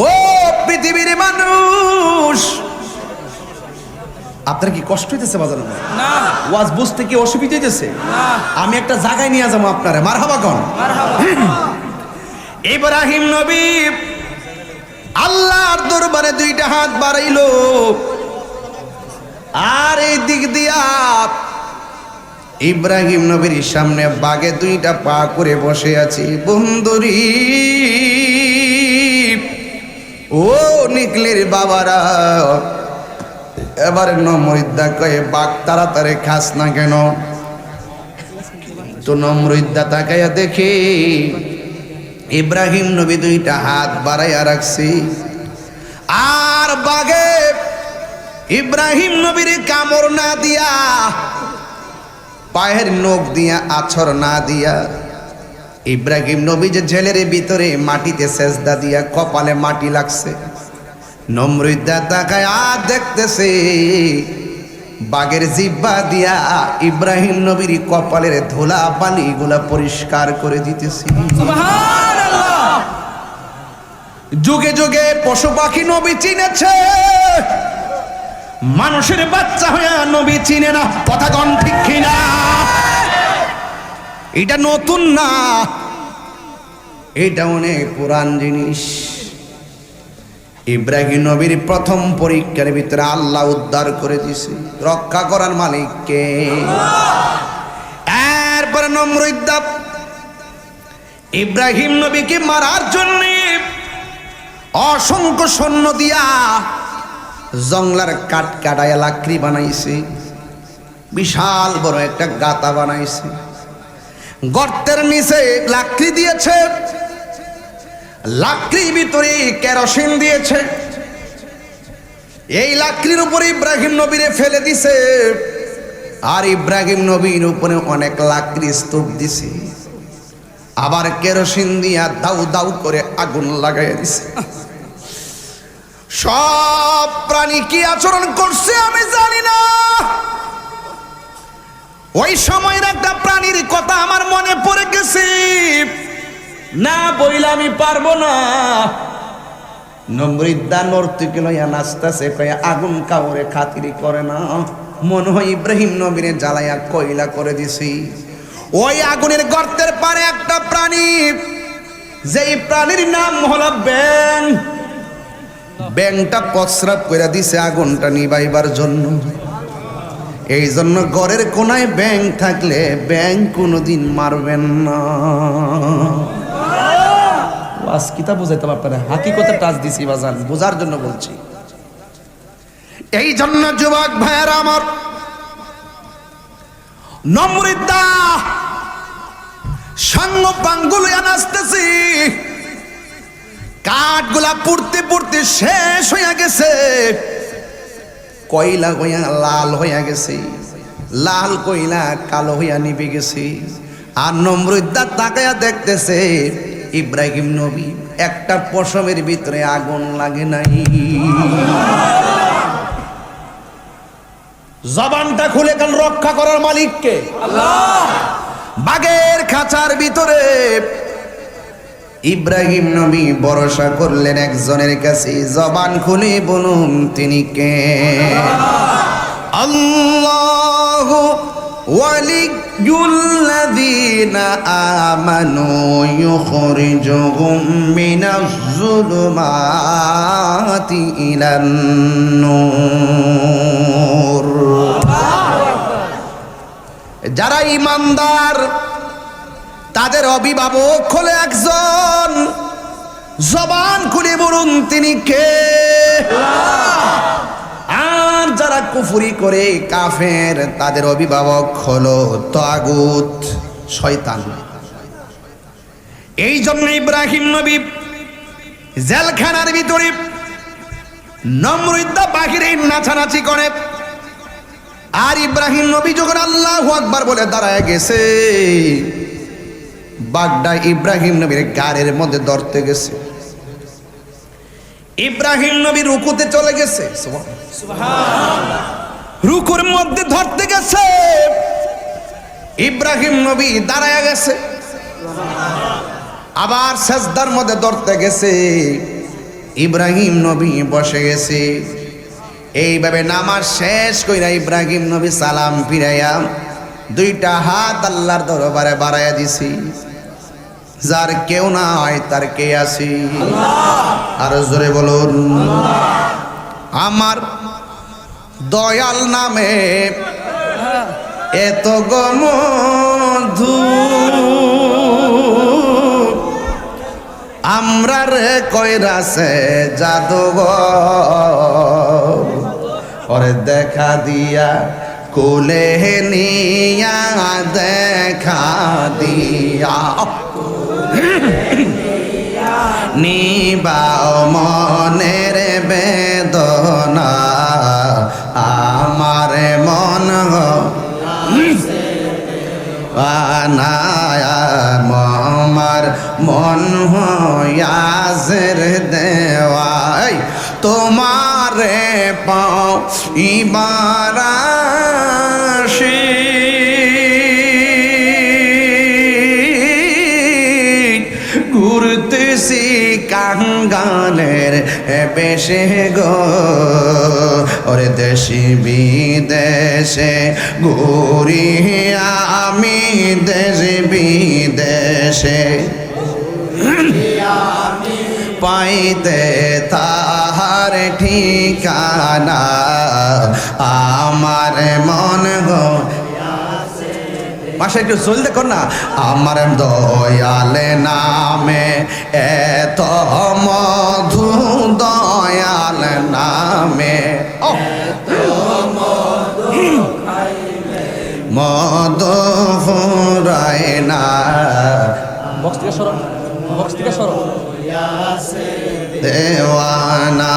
ও পৃথিবীর মানুষ। আপনার কি কষ্ট হইতেছে বাজানো না। ওয়াজ বুঝতে কি অসুবিধা হইতেছে? আমি একটা জায়গায় নিয়ে যাব আপনারে। মারহাবা কন। ইব্রাহিম নবী আল্লাহর দরবারে দুইটা হাত বাড়াইলো। আর এই দিক দিয়া ইব্রাহিম নবীর সামনে বাগে দুইটা পা করে বসে আছি। বন্ধুরি। ও নিকলির বাবারা, এবারে নমরিদ্দা কয়ে, বাঘ তাড়াতাড়ি খাস না কেন? তো নমরিদ্দা তাকাইয়া দেখি, ইব্রাহিম নবী দুইটা হাত বাড়াইয়া রাখছি। আর বাগে ইব্রাহিম নবীর কামড় না দিয়া, পায়ের নখ দিয়া, আছর না দিয়া ইব্রাহিম নবী যে জেলের ভিতরে মাটিতে সেজদা দিয়া কপালে মাটি লাগছে। নমৃদা তাকায় আর দেখতেছে বাগের জিব্বা দিয়া ইব্রাহিম নবীর কপালের ধুলা বালিগুলা পরিষ্কার করে দিতেছি। যুগে যুগে পশু পাখি নবী চিনেছে। মানুষের বাচ্চা হইয়া নবী চিনে না। কথা ঠিক এটা নতুন না। এটা অনেক পুরান জিনিস। ইব্রাহিম নবীর প্রথম পরীক্ষার ভিতরে আল্লাহ উদ্ধার করে দিছে রক্ষা করার মালিককে। এরপরে নম্রদ্দা ইব্রাহিম নবীকে মারার জন্য অসংখ্য সৈন্য দিয়া জংলার কাঠ কাটায় লাকড়ি বানাইছে। বিশাল বড় একটা গাতা বানাইছে। গর্তের নিচে লাকড়ি দিয়েছে। লাকড়ির ভিতরে কেরোসিন দিয়েছে। এই লাকড়ির উপরে ইব্রাহিম নবীরে ফেলে দিছে। আর ইব্রাহিম নবীর উপরে অনেক লাকড়ি স্তূপ দিছে। আবার কেরোসিন দিয়া দাউ দাউ করে আগুন লাগাই দিছে। সব প্রাণী কি আচরণ করছে আমি জানি না। ওই সময়ের একটা প্রাণীর কথা আমার মনে পড়ে গেছে। না বইলে আমি পারব না। নম্রিদ্দা নর্তকে লইয়া নাচতেছে কয়ে আগুন কাউরে খাতিরি করে না। মনে হয় ইব্রাহিম নবীরে জ্বালাইয়া কয়লা করে দিছি। ওই আগুনের গর্তের পারে একটা প্রাণী যেই প্রাণীর নাম হলো ব্যাং ব্যাংটা প্রস্রাব করে দিছে আগুনটা নিবাইবার জন্য। এই জন্য ঘরের কোনায় ব্যাং থাকলে ব্যাং কোনোদিন মারবেন না। ওয়াজ কিতা বুঝাইতে আপনারা হাকিকতে টাচ দিছি বাজান বোঝার জন্য বলছি। এই জন্য যুবক ভাইয়েরা আমার নম্রিতা সাঙ্গ পাঙ্গুলো নাচতেছি কাঠগুলা পুড়তে পুড়তে শেষ হইয়া গেছে। কয়লা হইয়া লাল হইয়া গেছে। লাল কয়লা কালো হইয়া নিবে গেছে। আর নম্রদ্দা তাকায়া দেখতেছে ইব্রাহিম নবী একটা পশমের ভিতরে আগুন লাগে নাই। জবানটা খুলে কাল রক্ষা করার মালিককে? আল্লাহ! বাগের খাঁচার ভিতরে ইব্রাহিম নবী ভরসা করলেন একজনের কাছে, জবান খুলে বলুন, তিনি কে? আল্লাহ ওয়ালিয়ুল্লাযীনা আমানু ইউখরিজুহুম মিনাজ-যুলুমাতি ইলান নূর। যারা ইমানদার তাদের অভিভাবক হলে একজন। জবান খুলে বলুন, তিনি কে? আর যারা কুফুরি করে কাফের, তাদের অভিভাবক হলো তাগুত, শয়তান। এই জন্য ইব্রাহিম নবী জেলখানার ভিতরে নম্রিদ্দা বাহিরে নাচানাচি করে। আর ইব্রাহিম নবী যখন আল্লাহ আকবার বলে দাঁড়ায় গেছে বাগদা ইব্রাহিম নবীর গাড়ির মধ্যে ধরতে গেছে। ইব্রাহিম নবী রুকুতে চলে গেছে। রুকুর মধ্যে ধরতে গেছে। ইব্রাহিম নবী দাঁড়ায় গেছে। আবার সেজদার মধ্যে ধরতে গেছে। ইব্রাহিম নবী বসে গেছে। এইভাবে নামাজ শেষ কইরা ইব্রাহিম নবী সালাম ফিরাইয়া দুইটা হাত আল্লাহর দরবারে বাড়াইয়া দিছি। যার কেউ নাই তার কে আছি? আর জোরে বলুন। আমার দয়াল নামে এত গমধু আমরা রে কইরাছে জাদুঘর। ওরে দেখা দিয়া কোলে নিয়া দেখা দিয়া। নিবাও মনের বেদনা আমার মন আমার মন হয়াজের দেওয়াই তোমারে পাও ইবারাশি ঘুরতেছি কাঙ্গালের বেশে গো। ওরে দেশি বিদেশে ঘুরি আমি দেশ বিদেশে পাইতে তাহার ঠিকানা। আমার মন পাশে একটু চলতে কর না। আমার দয়ালে নামে এত মধু দয়াল নামে। ফুরায় না। বক্স থেকে সরো বক্স থেকে সরো। দেওয়ানা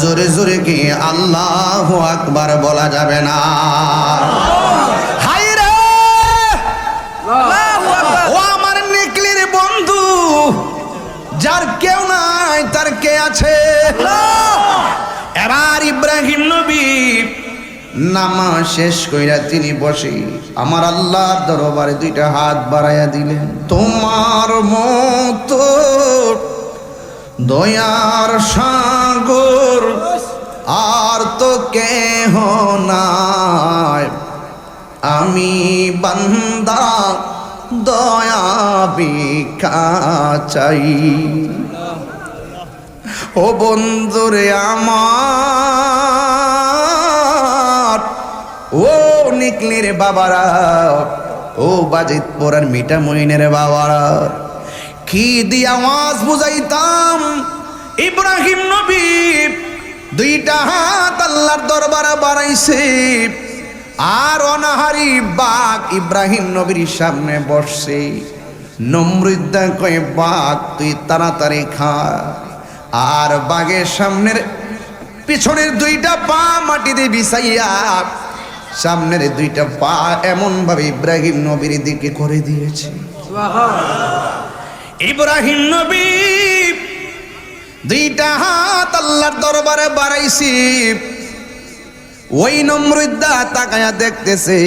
জোরে জোরে কি আল্লাহ আকবার বলা যাবে না। কে আছে? এবার ইব্রাহিম নবী নামাজ শেষ কইরা তিনি বসে আমার আল্লাহর দরবারে দুইটা হাত বাড়াইয়া দিলেন, তোমার মতো দয়ার সাগর আর তো কেহ নাই। আমি বান্দা দয়া ভিক্ষা চাই ও বন্ধুরে আমার, ও নিকলির বাবারা, ও বাজিত পোড়ার মিঠা মহিনের বাবারা, কি দিয়ে আওয়াজ বুঝাইতাম? ইব্রাহিম নবী দুইটা হাত আল্লাহর দরবারে বাড়াইছে, আর অনাহারি বাঘ ইব্রাহিম নবীর সামনে বসছে। নমৃদ্ধা কয়ে, বাঘ, তুই তাড়াতাড়ি খা। আর বাঘের সামনের পিছনের দুইটা পা মাটিতে বিছাইয়া সামনের দুইটা পা এমন ভাবে ইব্রাহিম নবীর দিকে করে দিয়েছে। ইব্রাহিম নবী দুইটা হাত আল্লাহর দরবারে বাড়াইছি। ওই নমৃদ্ধা তাকায়া দেখতেছে।